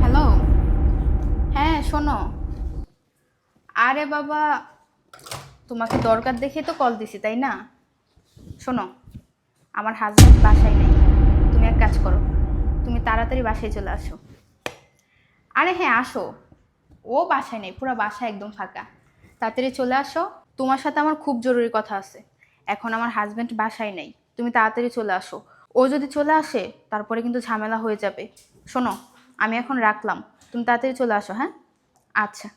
Hello. হ্যাঁ শোনো। আরে বাবা, তোমাকে দরকার দেখে তো কল দিছি, তাই না? শোনো, আমার হাজব্যান্ড বাসায় নেই। তুমি এক কাজ করো, তুমি তাড়াতাড়ি বাসায় চলে আসো। আরে হ্যাঁ আসো। ও বাসায় নেই, পুরো বাসা একদম ফাঁকা। তাড়াতাড়ি চলে আসো। তোমার সাথে আমার খুব জরুরি কথা আছে। এখন আমার হাজব্যান্ড বাসায় নেই। তুমি তাড়াতাড়ি চলে আসো। ও যদি চলে আসে, তারপরে কিন্তু ঝামেলা হয়ে যাবে। শোনো, আমি এখন রাখলাম। তুমি তাড়াতাড়ি চলে আসো হ্যাঁ? আচ্ছা।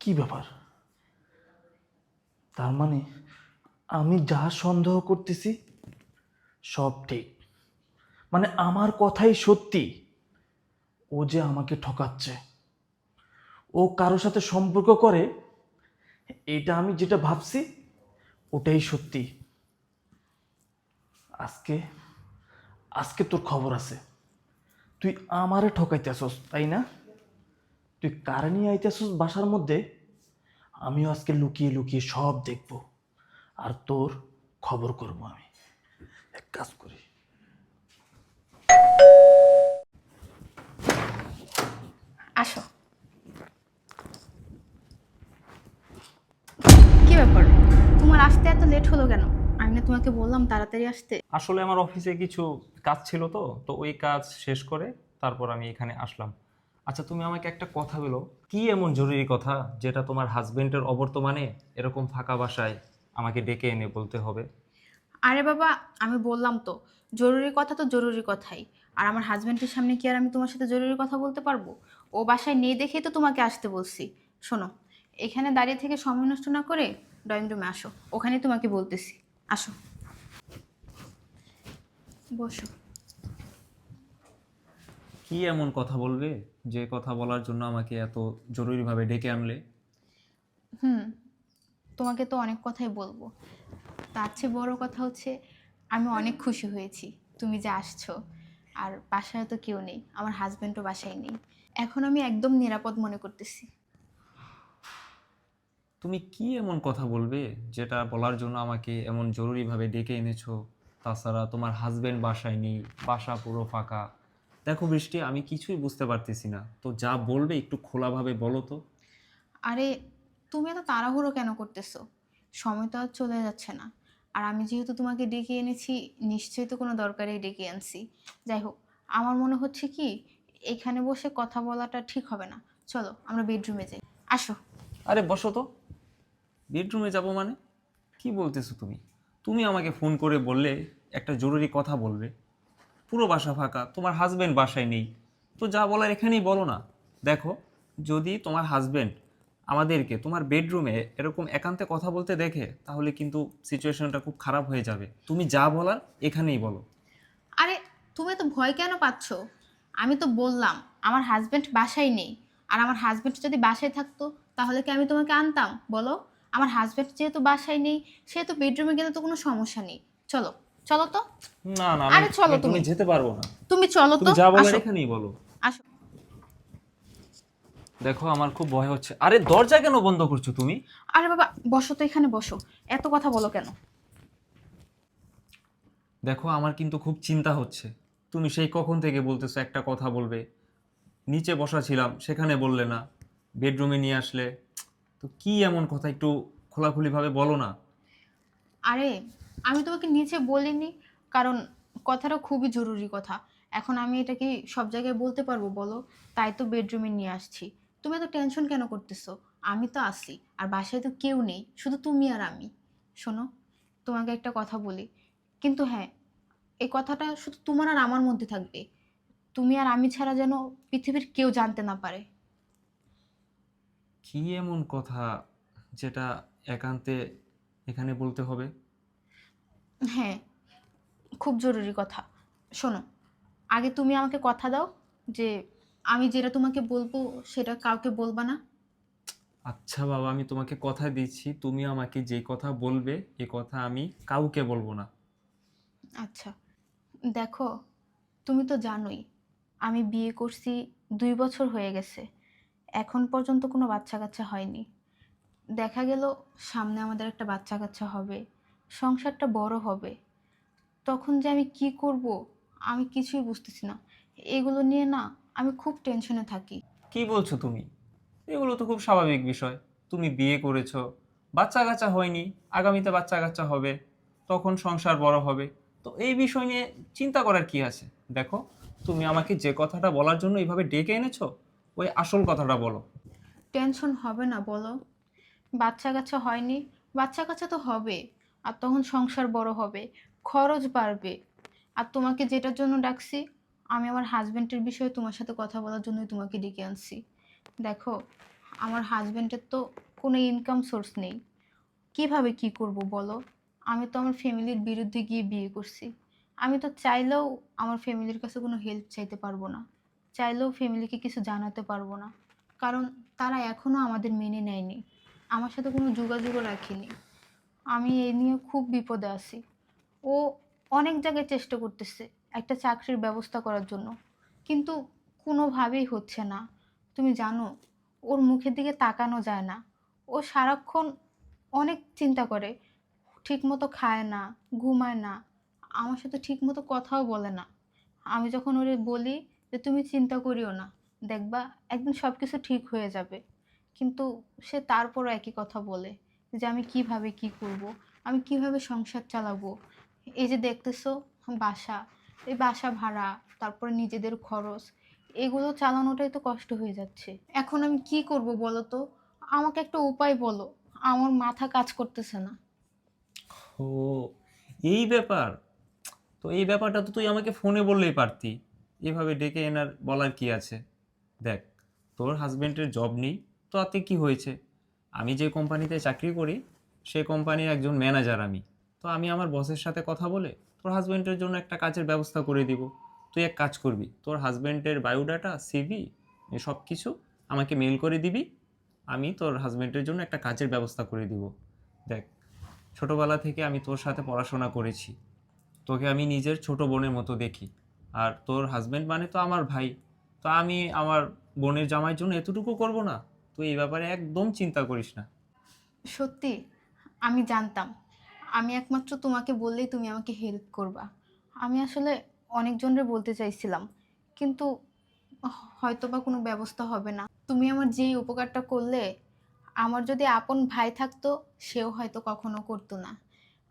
কি ব্যাপার? তার মানে আমি যা সন্দেহ করতেছি, সব ঠিক। মানে আমার কথাই সত্যি। ও যে আমাকে ঠকাচ্ছে। ও কারোর সাথে সম্পর্ক করে, এটা আমি যেটা ভাবছি, ওটাই সত্যি। আজকে আজকে তোর খবর আছে। তুই আমারে ঠকাইতে ঠকাইতেছস, তাই না? তুই কার নিয়ে আইতে আইতেছস বাসার মধ্যে? আমিও আজকে লুকিয়ে লুকিয়ে সব দেখব। আর তোর খবর করব আমি। এক কাজ করি। আসো। কি ব্যাপার? তোমার আসতে এত লেট হলো কেন? আমি না তোমাকে বললাম তাড়াতাড়ি আসতে। আসলে আমার অফিসে কিছু কাজ ছিল তো তো ওই কাজ শেষ করে তারপর আমি এখানে আসলাম। আচ্ছা তুমি আমাকে একটা কথা বলো। কি এমন জরুরি কথা যেটা তোমার হাজবেন্ডের অবর্তমানে এরকম ফাঁকা বাসায় আমাকে ডেকে এনে বলতে হবে? আরে বাবা আমি বললাম তো জরুরি কথা তো জরুরি কথাই। আর আমার হাজব্যান্ডের সামনে কি আর আমি তোমার সাথে জরুরি কথা বলতে পারব? ও বাসায় নেই দেখেই তো তোমাকে আসতে বলছি। শোনো এখানে দাঁড়িয়ে থেকে সময় নষ্ট না করে ড্রয়িং রুমে আসো। ওখানে তোমাকে বলতেছি। আসো। বসো। কি এমন কথা বলবে? যে কথা বলার জন্য আমাকে এত জরুরিভাবে ডেকে আনলে? হুম তোমাকে তো অনেক কথাই বলব। তার চেয়ে বড় কথা হচ্ছে আমি অনেক খুশি হয়েছি। তুমি যে আসছো আর বাসায় তো কেউ নেই। আমার হাজব্যান্ডও বাসায় নেই। এখন আমি একদম নিরাপদ মনে করতেছি। তুমি কি এমন কথা বলবে যেটা বলার জন্য আমাকে এমন জরুরিভাবে ডেকে এনেছো? তাছাড়া তোমার হাজবেন্ড বাসায় নেই বাসা পুরো ফাঁকা। দেখো বৃষ্টি আমি কিছুই বুঝতে পারতেছি না। তো যা বলবে একটু খোলাভাবে বলো তো। আরে তুমি এত তাড়াহুড়ো কেন করতেছো? সময় তো আর চলে যাচ্ছে না। আর আমি যেহেতু তোমাকে ডেকে এনেছি নিশ্চয়ই তো কোনো দরকারেই ডেকে আনছি। যাই হোক আমার মনে হচ্ছে কি এখানে বসে কথা বলাটা ঠিক হবে না। চলো আমরা বেডরুমে যাই। আসো। আরে বসো তো। বেডরুমে যাব মানে? কি বলতেছো তুমি? তুমি আমাকে ফোন করে বললে একটা জরুরি কথা বলবে। পুরো বাসা ফাঁকা তোমার হাজবেন্ড বাসায় নেই। তো যা বলার এখানেই বলো না। দেখো যদি তোমার হাজবেন্ড আমাদেরকে তোমার বেডরুমে এরকম একান্তে কথা বলতে দেখে তাহলে কিন্তু সিচুয়েশনটা খুব খারাপ হয়ে যাবে। তুমি যা বলার এখানেই বলো। আরে তুমি তো ভয় কেন পাচ্ছ? আমি তো বললাম আমার হাজব্যান্ড বাসায় নেই। আর আমার হাজব্যান্ড যদি বাসায় থাকতো তাহলে কি আমি তোমাকে আনতাম? বলো। আমার হাজব্যান্ড যেহেতু বাসায় নেই সেহেতু বেডরুমে গেলে তো কোনো সমস্যা নেই। চলো চলো তো? না না আরে চলো তুমি। যেতে পারব না। তুমি চলো তো যা বলার এখানেই বলো। আসো। দেখো আমার খুব ভয় হচ্ছে। আরে দরজা কেন বন্ধ করছ তুমি? আরে বাবা বসো তো এখানে বসো। এত কথা বলো কেন? দেখো আমার কিন্তু খুব চিন্তা হচ্ছে। তুমি সেই কখন থেকে বলতেছো একটা কথা বলবে? নিচে বসা ছিলাম, সেখানে বললে না। বেডরুমে নিয়ে আসলে। তো কি এমন কথা একটু খোলাখুলিভাবে বলো না। আরে, আমি তোমাকে নিচে বলিনি, কারণ কথাটা খুবই জরুরি কথা। এখন আমি এটা কি সব জায়গায় বলতে পারব বলো? তাই তো বেডরুমে নিয়ে আসছি। তুমি এত টেনশন কেন করতেছো? আমি তো আসি আর বাসায় তো কেউ নেই, শুধু তুমি আর আমি। শোনো, তোমাকে একটা কথা বলি। কিন্তু হ্যাঁ এই কথাটা শুধু তোমার আর আমার মধ্যে থাকবে। তুমি আর আমি ছাড়া যেন পৃথিবীর কেউ জানতে না পারে। কি এমন কথা যেটা একান্তে এখানে বলতে হবে? হ্যাঁ খুব জরুরি কথা। শোনো আগে তুমি আমাকে কথা দাও যে আমি যেটা তোমাকে বলব সেটা কাউকে বলবা না। আচ্ছা বাবা আমি তোমাকে কথা দিচ্ছি তুমি আমাকে যে কথা বলবে এ কথা আমি কাউকে বলব না। আচ্ছা। দেখো, তুমি তো জানোই, আমি বিয়ে করছি দুই বছর হয়ে গেছে। এখন পর্যন্ত কোনো বাচ্চা কাচ্চা হয়নি। দেখা গেল সামনে আমাদের একটা বাচ্চা কাচ্চা হবে, সংসারটা বড় হবে। তখন যে আমি কি করব, আমি কিছুই বুঝতেছি না। এগুলো নিয়ে না আমি খুব টেনশনে থাকি। কি বলছো তুমি? এগুলো তো খুব স্বাভাবিক বিষয়। তুমি বিয়ে করেছ বাচ্চা কাচ্চা হয়নি, আগামীতে বাচ্চা কাচ্চা হবে, তখন সংসার বড় হবে। তো এই বিষয় নিয়ে চিন্তা করার কি আছে? দেখো, তুমি আমাকে যে কথাটা বলার জন্য এইভাবে ডেকে এনেছো, ওই আসল কথাটা বলো। টেনশন হবে না, বলো। বাচ্চা কাচ্চা হয়নি, বাচ্চা কাচ্চা তো হবে, আর তখন সংসার বড় হবে, খরচ বাড়বে। আর তোমাকে যেটার জন্য ডাকছি, আমি আমার হাজব্যান্ডের বিষয়ে তোমার সাথে কথা বলার জন্যই তোমাকে ডেকে আনছি। দেখো, আমার হাজব্যান্ডের তো কোনো ইনকাম সোর্স নেই। কীভাবে কি করব, বলো? আমি তো আমার ফ্যামিলির বিরুদ্ধে গিয়ে বিয়ে করছি। আমি তো চাইলেও আমার ফ্যামিলির কাছে কোনো হেল্প চাইতে পারব না। চাইলেও ফ্যামিলিকে কিছু জানাতে পারব না। কারণ তারা এখনও আমাদের মেনে নেয়নি। আমার সাথে কোনো যোগাযোগও রাখেনি। আমি এই নিয়ে খুব বিপদে আছি। ও অনেক জায়গায় চেষ্টা করতেছে একটা চাকরির ব্যবস্থা করার জন্য। কিন্তু কোনোভাবেই হচ্ছে না। তুমি জানো, ওর মুখের দিকে তাকানো যায় না। ও সারাক্ষণ অনেক চিন্তা করে। ঠিকমতো খায় না, ঘুমায় না, আমার সাথে ঠিকমতো কথাও বলে না। আমি যখন ওরে বলি যে, তুমি চিন্তা করিও না, দেখবা একদিন সব কিছু ঠিক হয়ে যাবে। কিন্তু সে তারপরও একই কথা বলে যে, আমি কীভাবে কি করব? আমি কীভাবে সংসার চালাবো? এই যে দেখতেছো, বাসা, এই বাসা ভাড়া, তারপরে নিজেদের খরচ, এগুলো চালানোটাই তো কষ্ট হয়ে যাচ্ছে। এখন আমি কি করব বলো তো? আমাকে একটা উপায় বলো, আমার মাথা কাজ করতেছে না। ও এই ব্যাপার, তো এই ব্যাপারটা তো তুই আমাকে ফোনে বললেই পারতি। এভাবে ডেকে এনার বলার কি আছে? দেখ, তোর হাজবেন্ডের জব নেই, তো তাতে কি হয়েছে? আমি যে কোম্পানিতে চাকরি করি সেই কোম্পানির একজন ম্যানেজার আমি। তো আমি আমার বসের সাথে কথা বলে তোর হাজব্যান্ডের জন্য একটা কাজের ব্যবস্থা করে দিব। তুই এক কাজ করবি, তোর হাজবেন্ডের বায়োডাটা, সিভি সব কিছু আমাকে মেল করে দিবি। আমি তোর হাজব্যান্ডের জন্য একটা কাজের ব্যবস্থা করে দিব। দেখ ছোটবেলা থেকে আমি তোর সাথে পড়াশোনা করেছি। তোকে আমি নিজের ছোট বোনের মতো দেখি। আর তোর হাজবেন্ড মানে তো আমার ভাই। তো আমি আমার বোনের জামাইয়ের জন্য এতটুকু করব না। তুই এই ব্যাপারে একদম চিন্তা করিস না। সত্যি, আমি জানতাম। আমি একমাত্র তোমাকে বললেই তুমি আমাকে হেল্প করবা। আমি আসলে অনেকজনের বলতে চাইছিলাম। কিন্তু হয়তো বা কোনো ব্যবস্থা হবে না। তুমি আমার যেই উপকারটা করলে আমার যদি আপন ভাই থাকতো সেও হয়তো কখনো করতো না।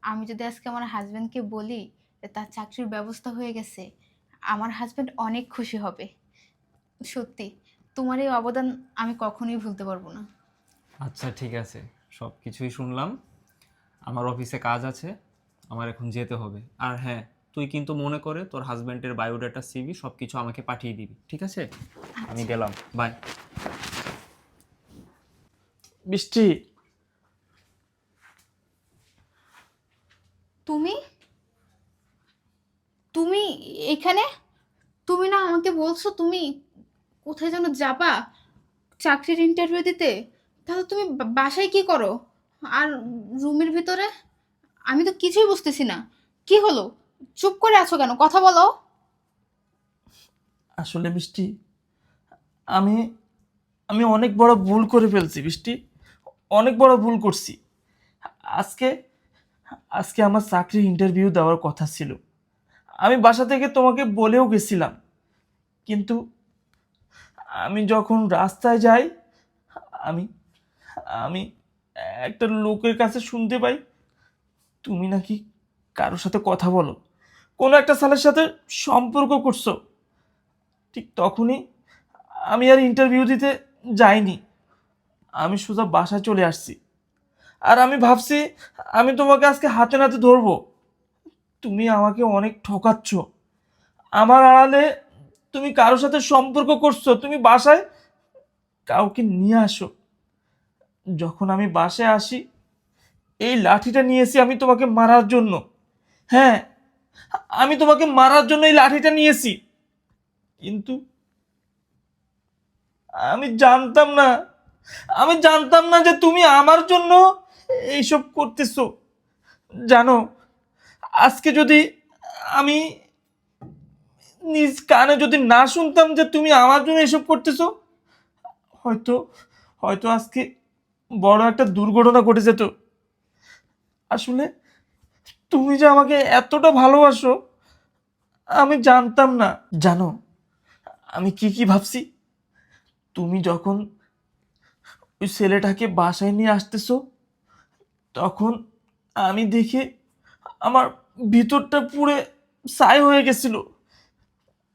আমি যদি আজকে আমার হাজব্যান্ডকে বলি যে তার চাকরির ব্যবস্থা হয়ে গেছে আমার হাজব্যান্ড অনেক খুশি হবে। সত্যি তোমার এই অবদান আমি কখনোই ভুলতে পারব না। আচ্ছা ঠিক আছে। সব কিছুই শুনলাম। আমার অফিসে কাজ আছে আমার এখন যেতে হবে। আর হ্যাঁ তুই কিন্তু মনে করে তোর হাজব্যান্ডের বায়োডাটা সিভি সব কিছু আমাকে পাঠিয়ে দিবি ঠিক আছে? আমি গেলাম। বাই বৃষ্টি তুমি? তুমি এখানে? তুমি না আমাকে বলছো তুমি কোথায় যেন যাবা চাকরির ইন্টারভিউ দিতে? তাহলে তুমি বা- বাসায় কি করো? আর রুমের ভিতরে? আমি তো কিছুই বুঝতেছি না। কি হলো? চুপ করে আছো কেন? কথা বলো। আসলে বৃষ্টি আমি আমি অনেক বড় ভুল করে ফেলছি বৃষ্টি অনেক বড় ভুল করছি। আজকে আজকে আমার চাকরির ইন্টারভিউ দেওয়ার কথা ছিল। আমি বাসা থেকে তোমাকে বলেও গেছিলাম। কিন্তু আমি যখন রাস্তায় যাই, আমি আমি একটা লোকের কাছে শুনতে পাই, তুমি নাকি কারোর সাথে কথা বলো? কোনো একটা ছেলের সাথে সম্পর্ক করছ। ঠিক তখনই আমি আর ইন্টারভিউ দিতে যাইনি। আমি সোজা বাসায় চলে আসছি। আর আমি ভাবছি, আমি তোমাকে আজকে হাতে নাতে ধরবো। তুমি আমাকে অনেক ঠকাচ্ছ। আমার আড়ালে তুমি কারোর সাথে সম্পর্ক করছ, তুমি বাসায় কাউকে নিয়ে আসো। যখন আমি বাসায় আসি, এই লাঠিটা নিয়েছি আমি তোমাকে মারার জন্য। হ্যাঁ আমি তোমাকে মারার জন্য এই লাঠিটা নিয়েছি। কিন্তু আমি জানতাম না আমি জানতাম না যে তুমি আমার জন্য এইসব করতেছো। জানো, আজকে যদি আমি নিজ কানে যদি না শুনতাম যে তুমি আমার জন্য এসব করতেছো, হয়তো হয়তো আজকে বড় একটা দুর্ঘটনা ঘটে যেত। আসলে তুমি যে আমাকে এতটা ভালোবাসো, আমি জানতাম না। জানো, আমি কি কি ভাবছি? তুমি যখন ওই ছেলেটাকে বাসায় নিয়ে আসতেছো? তখন আমি দেখে আমার ভিতরটা পুরে ছাই হয়ে গেছিল।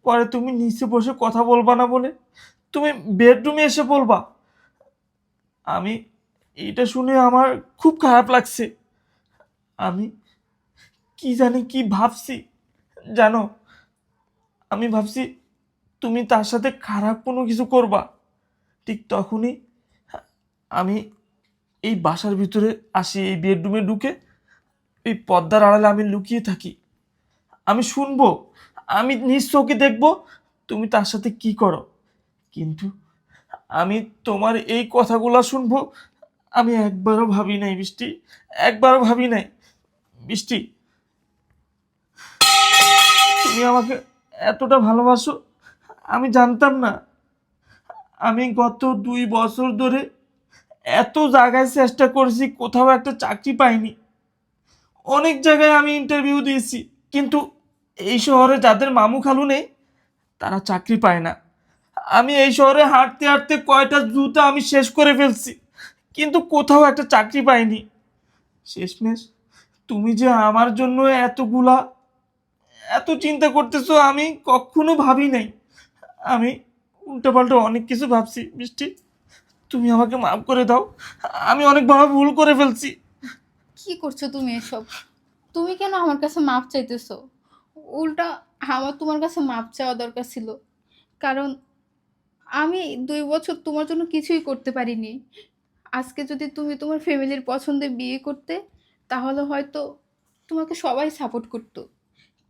পরে তুমি নিচে বসে কথা বলবা না বলে তুমি বেডরুমে এসে বলবা। আমি এটা শুনে আমার খুব খারাপ লাগছে। আমি কি জানি কি ভাবছি, জানো? আমি ভাবছি তুমি তার সাথে খারাপ কোনো কিছু করবা। ঠিক তখনই আমি এই বাসার ভিতরে আসি, এই বেডরুমে ঢুকে এই পর্দার আড়ালে আমি লুকিয়ে থাকি। আমি শুনব, আমি নিজ চোখে দেখব, তুমি তার সাথে কি করো? কিন্তু আমি তোমার এই কথাগুলো শুনব, আমি একবারও ভাবি নাই বৃষ্টি একবারও ভাবি নাই। বৃষ্টি তুমি আমাকে এতটা ভালোবাসো, আমি জানতাম না। আমি গত দুই বছর ধরে এত জায়গায় চেষ্টা করেছি, কোথাও একটা চাকরি পাইনি। অনেক জায়গায় আমি ইন্টারভিউ দিয়েছি, কিন্তু এই শহরে যাদের মামু খালু নেই, তারা চাকরি পায় না। আমি এই শহরে হাঁটতে হাঁটতে কয়টা জুতা আমি শেষ করে ফেলছি, কিন্তু কোথাও একটা চাকরি পাইনি। শেষমেশ, তুমি যে আমার জন্য এতগুলা, এত চিন্তা করতেছো, আমি কখনো ভাবি নাই। আমি উল্টোপাল্টা অনেক কিছু ভাবছি বৃষ্টি তুমি আমাকে মাফ করে দাও। আমি অনেক বড় ভুল করে ফেলছি। কি করছ তুমি এসব? তুমি কেন আমার কাছে মাপ চাইতেছো? উল্টা আমার তোমার কাছে মাপ চাওয়া দরকার ছিল। কারণ আমি দুই বছর তোমার জন্য কিছুই করতে পারিনি। আজকে যদি তুমি তোমার ফ্যামিলির পছন্দে বিয়ে করতে, তাহলে হয়তো তোমাকে সবাই সাপোর্ট করতো।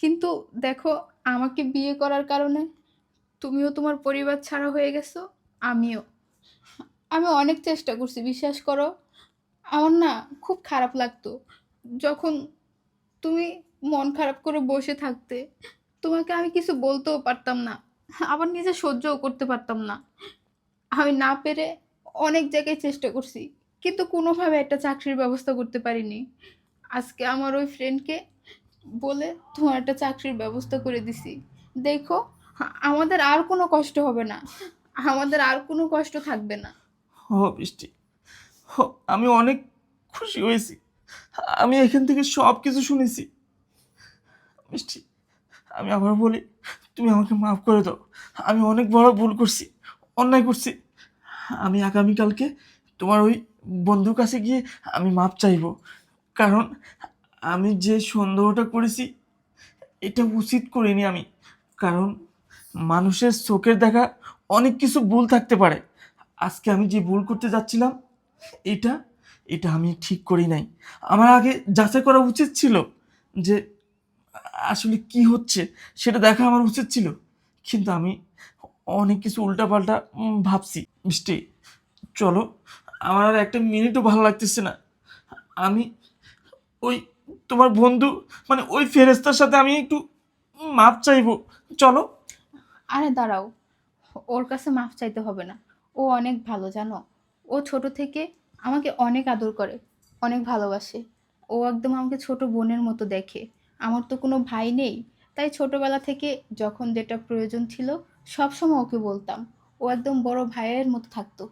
কিন্তু দেখো, আমাকে বিয়ে করার কারণে তুমিও তোমার পরিবার ছাড়া হয়ে গেছো, আমিও। আমি অনেক চেষ্টা করছি, বিশ্বাস করো। আমার না খুব খারাপ লাগতো। যখন তুমি মন খারাপ করে বসে থাকতে, তোমাকে আমি কিছু বলতেও পারতাম না, আবার নিজে সহ্যও করতে পারতাম না। আমি না পেরে অনেক জায়গায় চেষ্টা করছি, কিন্তু কোনোভাবে একটা চাকরির ব্যবস্থা করতে পারিনি। আজকে আমার ওই ফ্রেন্ডকে বলে তোমার একটা চাকরির ব্যবস্থা করে দিছি। দেখো, আমাদের আর কোনো কষ্ট হবে না, আমাদের আর কোনো কষ্ট থাকবে না। ও বৃষ্টি। আমি অনেক খুশি হয়েছি। আমি এখান থেকে সব কিছু শুনেছি। মিষ্টি আমি আবার বলি, তুমি আমাকে মাফ করে দাও। আমি অনেক বড় ভুল করছি, অন্যায় করছি। আমি আগামীকালকে তোমার ওই বন্ধুর কাছে গিয়ে আমি মাপ চাইব। কারণ আমি যে সন্দেহটা করেছি, এটা উচিত করিনি আমি। কারণ মানুষের চোখের দেখা অনেক কিছু ভুল থাকতে পারে। আজকে আমি যে ভুল করতে যাচ্ছিলাম, এটা এটা আমি ঠিক করি নাই। আমার আগে যাচাই করা উচিত ছিল যে আসলে কি হচ্ছে, সেটা দেখা আমার উচিত ছিল। কিন্তু আমি অনেক কিছু উল্টাপাল্টা ভাবছি। মিষ্টি, চলো, আমার আর একটা মিনিটও ভালো লাগতেছে না। আমি ওই তোমার বন্ধু মানে ওই ফেরেস্তার সাথে আমি একটু মাপ চাইব। চলো। আরে দাঁড়াও, ওর কাছে মাপ চাইতে হবে না। ও অনেক ভালো, জানো? ও ছোট থেকে আমাকে অনেক আদর করে, অনেক ভালোবাসে। ও একদম আমাকে ছোট বোনের মতো দেখে। আমার তো কোনো ভাই নেই, তাই ছোটবেলা থেকে যখন যেটা প্রয়োজন ছিল সব সময় ওকে বলতাম। ও একদম বড় ভাইয়ের মতো থাকতো,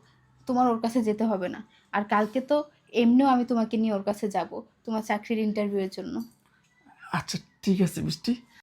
তোমার ওর কাছে যেতে হবে না। আর কালকে তো এমনিও আমি তোমাকে নিয়ে ওর কাছে যাব, তোমার চাকরির ইন্টারভিউয়ের জন্য। আচ্ছা ঠিক আছে, মিষ্টি।